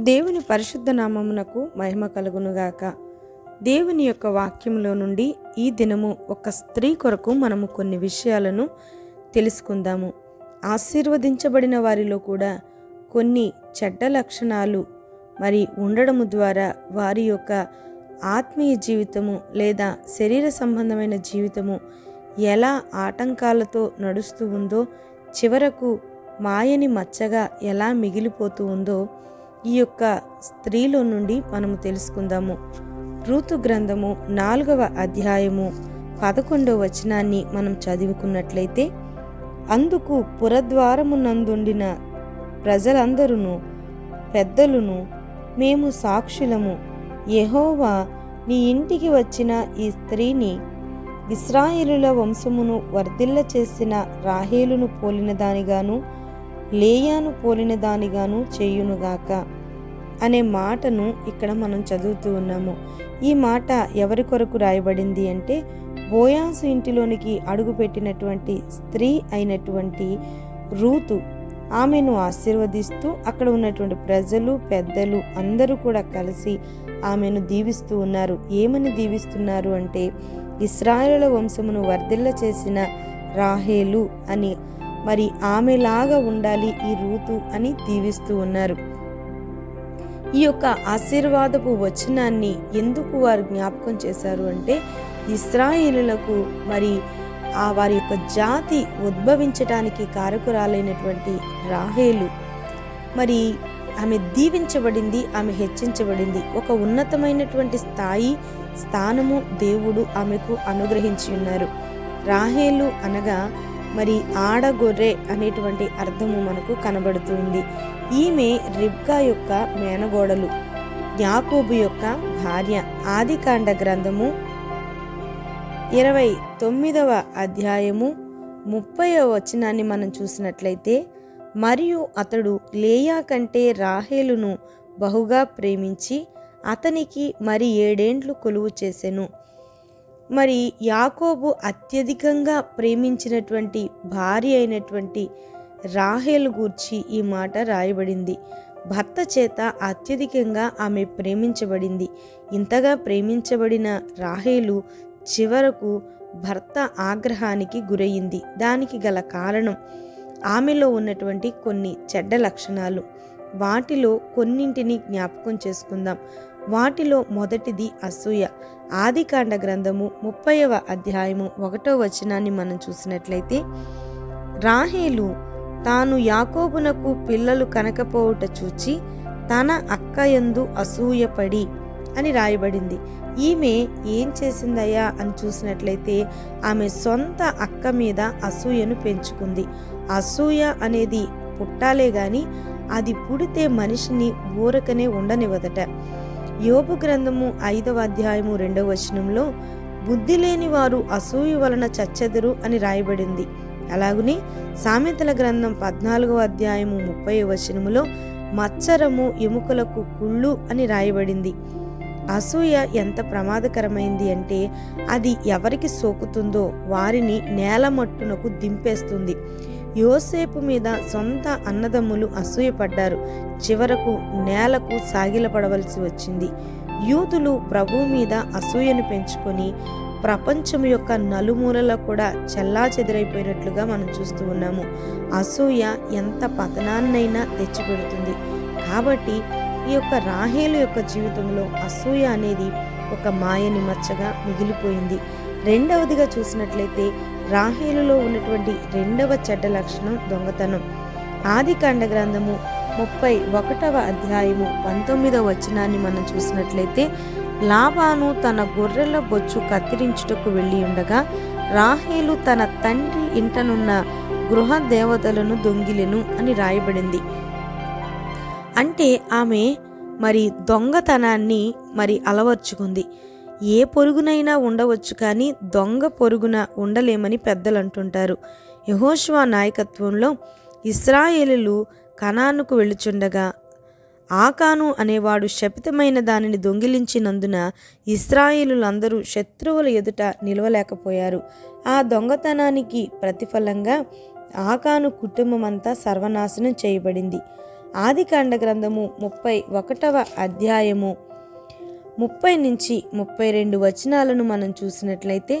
దేవుని పరిశుద్ధ నామమునకు మహిమ కలుగునుగాక. దేవుని యొక్క వాక్యంలో నుండి ఈ దినము ఒక స్త్రీ కొరకు మనము కొన్ని విషయాలను తెలుసుకుందాము. ఆశీర్వదించబడిన వారిలో కూడా కొన్ని చెడ్డ లక్షణాలు మరి ఉండడము ద్వారా వారి యొక్క ఆత్మీయ జీవితము లేదా శరీర సంబంధమైన జీవితము ఎలా ఆటంకాలతో నడుస్తూ ఉందో చివరకు మాయని మచ్చగా ఎలా మిగిలిపోతూ ఉందో ఈ యొక్క స్త్రీలో నుండి మనము తెలుసుకుందాము. ఋతు గ్రంథము నాలుగవ అధ్యాయము పదకొండవ వచనాన్ని మనం చదువుకున్నట్లయితే అందుకు పురద్వారమునందుండిన ప్రజలందరూ పెద్దలును మేము సాక్షులము. యహోవా నీ ఇంటికి వచ్చిన ఈ స్త్రీని ఇస్రాయేలుల వంశమును వర్ధిల్ల చేసిన రాహేలును పోలిన దానిగాను లేయాను పోలిన దానిగాను చేయునుగాక అనే మాటను ఇక్కడ మనం చదువుతూ ఉన్నాము. ఈ మాట ఎవరి కొరకు రాయబడింది అంటే బోయాసు ఇంటిలోనికి అడుగుపెట్టినటువంటి స్త్రీ అయినటువంటి రూతు ఆమెను ఆశీర్వదిస్తూ అక్కడ ఉన్నటువంటి ప్రజలు పెద్దలు అందరూ కూడా కలిసి ఆమెను దీవిస్తూ ఉన్నారు. ఏమని దీవిస్తున్నారు అంటే ఇస్రాయల వంశమును వర్ధిల్ల చేసిన రాహేలు అని మరి ఆమెలాగా ఉండాలి ఈ రూతు అని దీవిస్తూ ఉన్నారు. ఈ యొక్క ఆశీర్వాదపు వచనాన్ని ఎందుకు వారు జ్ఞాపకం చేశారు అంటే ఇస్రాయేలులకు మరి ఆ వారి యొక్క జాతి ఉద్భవించటానికి కారకురాలైనటువంటి రాహేలు మరి ఆమె దీవించబడింది ఆమె హెచ్చించబడింది. ఒక ఉన్నతమైనటువంటి స్థాయి స్థానము దేవుడు ఆమెకు అనుగ్రహించి ఉన్నారు. రాహేలు అనగా మరి ఆడగొర్రె అనేటువంటి అర్థము మనకు కనబడుతుంది. ఈమె రిబ్కా యొక్క మేనగోడలు యాకోబు యొక్క భార్య. ఆదికాండ గ్రంథము ఇరవై తొమ్మిదవ అధ్యాయము ముప్పైవ వచనాన్ని మనం చూసినట్లయితే మరియు అతడు లేయా కంటే రాహేలును బహుగా ప్రేమించి అతనికి మరి ఏడేండ్లు కొలువు చేసెను. మరి యాకోబు అత్యధికంగా ప్రేమించినటువంటి భార్య అయినటువంటి రాహేలు గూర్చి ఈ మాట రాయబడింది. భర్త చేత అత్యధికంగా ఆమె ప్రేమించబడింది. ఇంతగా ప్రేమించబడిన రాహేలు చివరకు భర్త ఆగ్రహానికి గురయింది దానికి గల కారణం ఆమెలో ఉన్నటువంటి కొన్ని చెడ్డ లక్షణాలు. వాటిలో కొన్నింటిని జ్ఞాపకం చేసుకుందాం. వాటిలో మొదటిది అసూయ. ఆదికాండ గ్రంథము ముప్పైవ అధ్యాయము ఒకటో వచనాన్ని మనం చూసినట్లయితే రాహేలు తాను యాకోబునకు పిల్లలు కనకపోవుట చూచి తన అక్కయందు అసూయపడి అని రాయబడింది. ఈమె ఏం చేసిందయ్యా అని చూసినట్లయితే ఆమె సొంత అక్క మీద అసూయను పెంచుకుంది. అసూయ అనేది పుట్టాలే గాని అది పుడితే మనిషిని ఊరకనే ఉండనివ్వదట. యోపు గ్రంథము ఐదవ అధ్యాయము రెండవ వచనంలో బుద్ధి లేని వారు అసూయ వలన చచ్చెదరు అని రాయబడింది. అలాగుని సామెతల గ్రంథం పద్నాలుగవ అధ్యాయము ముప్పై వచనములో మత్సరము ఎముకలకు కుళ్ళు అని రాయబడింది. అసూయ ఎంత ప్రమాదకరమైంది అంటే అది ఎవరికి సోకుతుందో వారిని నేల మట్టునకు దింపేస్తుంది. యోసేపు మీద సొంత అన్నదమ్ములు అసూయపడ్డారు. చివరకు నేలకు సాగిలపడవలసి వచ్చింది. యూదులు ప్రభు మీద అసూయను పెంచుకొని ప్రపంచం యొక్క నలుమూలల కూడా చల్లా చెదిరైపోయినట్లుగా మనం చూస్తూ ఉన్నాము. అసూయ ఎంత పతనాన్నైనా తెచ్చిపెడుతుంది. కాబట్టి ఈ యొక్క రాహేలు యొక్క జీవితంలో అసూయ అనేది ఒక మాయని మచ్చగా మిగిలిపోయింది. రెండవదిగా చూసినట్లయితే రాహేలులో ఉన్నటువంటి రెండవ చెడ్డ లక్షణం దొంగతనం. ఆది కాండ గ్రంథము ముప్పై ఒకటవ అధ్యాయము పంతొమ్మిదవ వచనాన్ని మనం చూసినట్లయితే లాబాను తన గొర్రెల బొచ్చు కత్తిరించుటకు వెళ్ళి ఉండగా రాహేలు తన తండ్రి ఇంటనున్న గృహ దేవతలను దొంగిలెను అని రాయబడింది. అంటే ఆమె మరి దొంగతనాన్ని మరి అలవర్చుకుంది. ఏ పొరుగునైనా ఉండవచ్చు కానీ దొంగ పొరుగున ఉండలేమని పెద్దలు అంటుంటారు యహోష్వా నాయకత్వంలో ఇస్రాయేలులు కనానుకు వెళుచుండగా ఆకాను అనేవాడు శపితమైన దానిని దొంగిలించినందున ఇస్రాయేలులందరూ శత్రువుల ఎదుట నిలవలేకపోయారు. ఆ దొంగతనానికి ప్రతిఫలంగా ఆకాను కుటుంబం అంతా సర్వనాశనం చేయబడింది. ఆదికాండ గ్రంథము ముప్పై ఒకటవ అధ్యాయము ముప్పై నుంచి ముప్పై రెండు వచనాలను మనం చూసినట్లయితే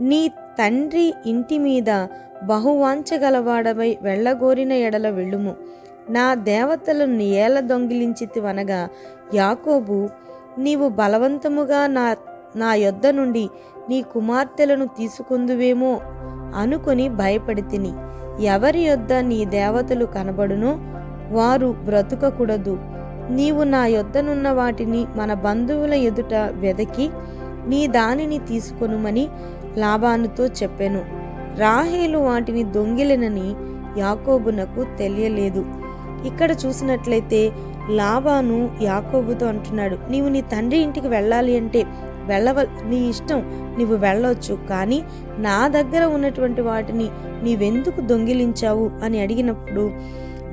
నీ తండ్రి ఇంటి మీద బహువాంచగలవాడవై వెళ్ళగోరిన ఎడల వెళ్ళుము. నా దేవతలను ఏల దొంగిలించితివనగా యాకోబు నీవు బలవంతముగా నా నా యొద్ద నుండి నీ కుమార్తెలను తీసుకుందువేమో అనుకొని భయపడి తిని ఎవరి యొద్ద నీ దేవతలు కనబడునో వారు బ్రతుకకూడదు. నీవు నా యొద్దనున్న వాటిని మన బంధువుల ఎదుట వెదకి నీ దానిని తీసుకొనుమని లాభానుతో చెప్పెను. రాహేలు వాటిని దొంగిలినని యాకోబునకు తెలియలేదు. ఇక్కడ చూసినట్లయితే లాభాను యాకోబుతో అంటున్నాడు నీవు నీ తండ్రి ఇంటికి వెళ్ళాలి అంటే వెళ్ళవ నీ ఇష్టం నువ్వు వెళ్ళొచ్చు కానీ నా దగ్గర ఉన్నటువంటి వాటిని నీవెందుకు దొంగిలించావు? అని అడిగినప్పుడు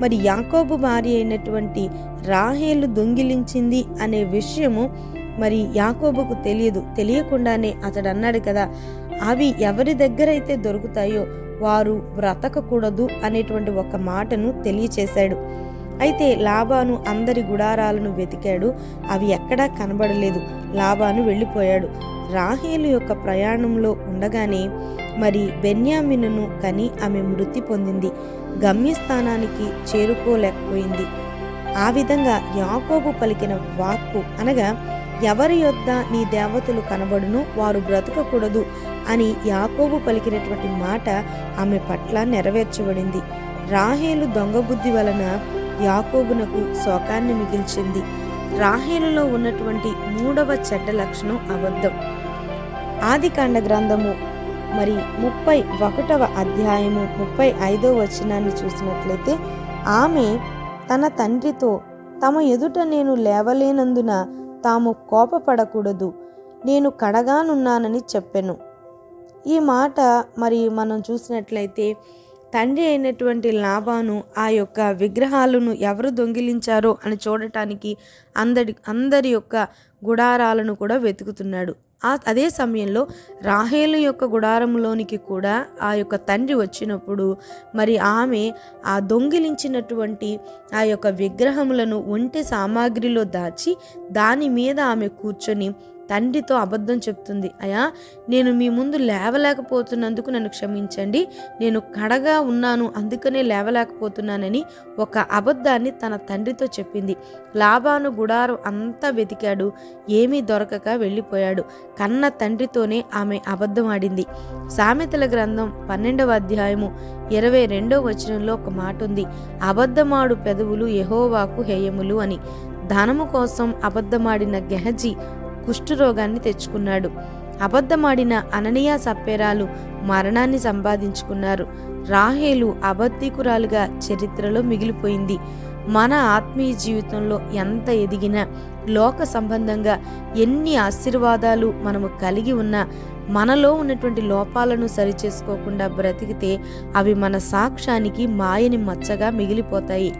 మరి యాకోబు భార్య అయినటువంటి రాహేలు దొంగిలించింది అనే విషయము మరి యాకోబుకు తెలియదు. తెలియకుండానే అతడు అన్నాడు కదా అవి ఎవరి దగ్గర అయితే దొరుకుతాయో వారు బ్రతకకూడదు అనేటువంటి ఒక మాటను తెలియచేశాడు. అయితే లాబాను అందరి గుడారాలను వెతికాడు. అవి ఎక్కడా కనబడలేదు. లాబాను వెళ్ళిపోయాడు. రాహేలు యొక్క ప్రయాణంలో ఉండగానే మరి బెన్యామినును కని ఆమె మృతి పొందింది. గమ్యస్థానానికి చేరుకోలేకపోయింది. ఆ విధంగా యాకోబు పలికిన వాక్కు అనగా ఎవరి యొద్ద నీ దేవతలు కనబడును వారు బ్రతకకూడదు అని యాకోబు పలికినటువంటి మాట ఆమె పట్ల నెరవేర్చబడింది. రాహేలు దొంగ బుద్ధి వలన యాకోబునకు శోకాన్ని మిగిల్చింది. రాహేలులో ఉన్నటువంటి మూడవ చెడ్డ లక్షణం అబద్ధం. ఆదికాండ గ్రంథము మరి ముప్పై ఒకటవ అధ్యాయము ముప్పై ఐదవ వచనాన్ని చూసినట్లయితే ఆమె తన తండ్రితో తమ ఎదుట నేను లేవలేనందున తాము కోపపడకూడదు. నేను కడగానున్నానని చెప్పాను. ఈ మాట మరి మనం చూసినట్లయితే తండ్రి అయినటువంటి లాభాను ఆ యొక్క విగ్రహాలను ఎవరు దొంగిలించారో అని చూడటానికి అందరి అందరి యొక్క గుడారాలను కూడా వెతుకుతున్నాడు. ఆ అదే సమయంలో రాహేలు యొక్క గుడారంలోనికి కూడా ఆ యొక్క తండ్రి వచ్చినప్పుడు మరి ఆమె ఆ దొంగిలించినటువంటి ఆ యొక్క విగ్రహములను ఒంటి సామాగ్రిలో దాచి దాని మీద ఆమె కూర్చొని తండ్రితో అబద్ధం చెప్తుంది. అయా నేను మీ ముందు లేవలేకపోతున్నందుకు నన్ను క్షమించండి. నేను కడగా ఉన్నాను అందుకనే లేవలేకపోతున్నానని ఒక అబద్ధాన్ని తన తండ్రితో చెప్పింది. లాభాను గుడారం అంతా వెతికాడు ఏమీ దొరకక వెళ్ళిపోయాడు. కన్న తండ్రితోనే ఆమె అబద్ధం ఆడింది. సామెతల గ్రంథం పన్నెండవ అధ్యాయము ఇరవై రెండవ వచనంలో ఒక మాట ఉంది అబద్ధమాడు పెదవులు యహోవాకు హేయములు అని. ధనము కోసం అబద్ధమాడిన గెహజీ కుష్ఠరోగాన్ని తెచ్చుకున్నాడు. అబద్ధమాడిన అననీయ సప్పేరాలు మరణాన్ని సంపాదించుకున్నారు. రాహేలు అబద్ధికురాలుగా చరిత్రలో మిగిలిపోయింది. మన ఆత్మీయ జీవితంలో ఎంత ఎదిగినా లోక సంబంధంగా ఎన్ని ఆశీర్వాదాలు మనము కలిగి ఉన్నా మనలో ఉన్నటువంటి లోపాలను సరిచేసుకోకుండా బ్రతికితే అవి మన సాక్ష్యానికి మాయని మచ్చగా మిగిలిపోతాయి.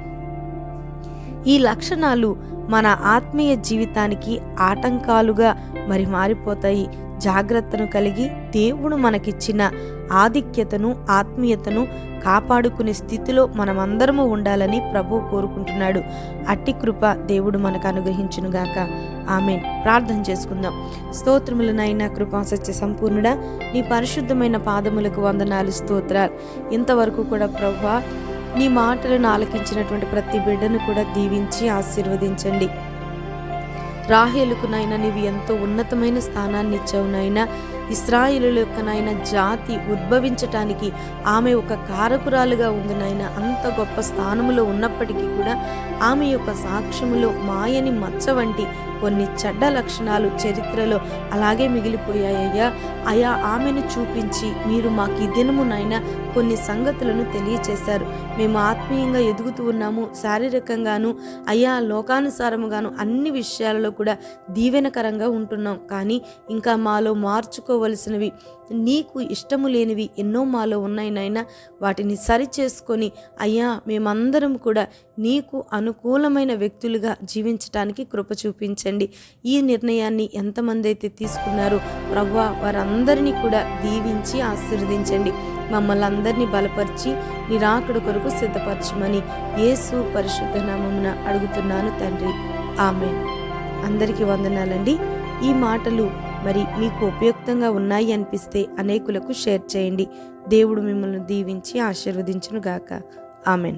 ఈ లక్షణాలు మన ఆత్మీయ జీవితానికి ఆటంకాలుగా మరి మారిపోతాయి. జాగ్రత్తను కలిగి దేవుడు మనకిచ్చిన ఆధిక్యతను ఆత్మీయతను కాపాడుకునే స్థితిలో మనమందరము ఉండాలని ప్రభు కోరుకుంటున్నాడు. అట్టి కృప దేవుడు మనకు అనుగ్రహించునుగాక. ఆమె ప్రార్థన చేసుకుందాం. స్తోత్రములనైనా కృపా సత్య సంపూర్ణుడా నీ పరిశుద్ధమైన పాదములకు వందనాలు స్తోత్రాలు. ఇంతవరకు కూడా ప్రభు నీ మాటలను ఆలకించినటువంటి ప్రతి బిడ్డను కూడా దీవించి ఆశీర్వదించండి. రాహేలుకునైనా నీవు ఎంతో ఉన్నతమైన స్థానాన్ని ఇచ్చావు ఇస్రాయిలు యొక్క నాయన జాతి ఉద్భవించటానికి ఆమె ఒక కారకురాలుగా ఉంది నాయన. అంత గొప్ప స్థానములో ఉన్నప్పటికీ కూడా ఆమె యొక్క సాక్ష్యములో మాయని మచ్చ వంటి కొన్ని చెడ్డ లక్షణాలు చరిత్రలో అలాగే మిగిలిపోయాయ్యా. అయా ఆమెను చూపించి మీరు మాకు ఈ దినము కొన్ని సంగతులను తెలియచేశారు. మేము ఆత్మీయంగా ఎదుగుతూ ఉన్నాము శారీరకంగాను అయ్యా లోకానుసారముగాను అన్ని విషయాలలో కూడా దీవెనకరంగా ఉంటున్నాం. కానీ ఇంకా మాలో మార్చుకో చేసుకోవలసినవి. నీకు ఇష్టము లేనివి ఎన్నో మాలో ఉన్నాయి నాయన. వాటిని సరి చేసుకొని అయ్యా మేమందరం కూడా నీకు అనుకూలమైన వ్యక్తులుగా జీవించటానికి కృప చూపించండి. ఈ నిర్ణయాన్ని ఎంతమంది అయితే తీసుకున్నారో ప్రవ్వా వారందరినీ కూడా దీవించి ఆశీర్వదించండి. మమ్మల్ని అందరినీ బలపరిచి నిరాకడ కొరకు సిద్ధపరచమని యేసు పరిశుద్ధ నామమున అడుగుతున్నాను తండ్రి. ఆమె అందరికీ వందనాలండి. ఈ మాటలు మరి మీకు ఉపయుక్తంగా ఉన్నాయి అనిపిస్తే అనేకులకు షేర్ చేయండి. దేవుడు మిమ్మల్ని దీవించి ఆశీర్వదించునుగాక. ఆమెన్.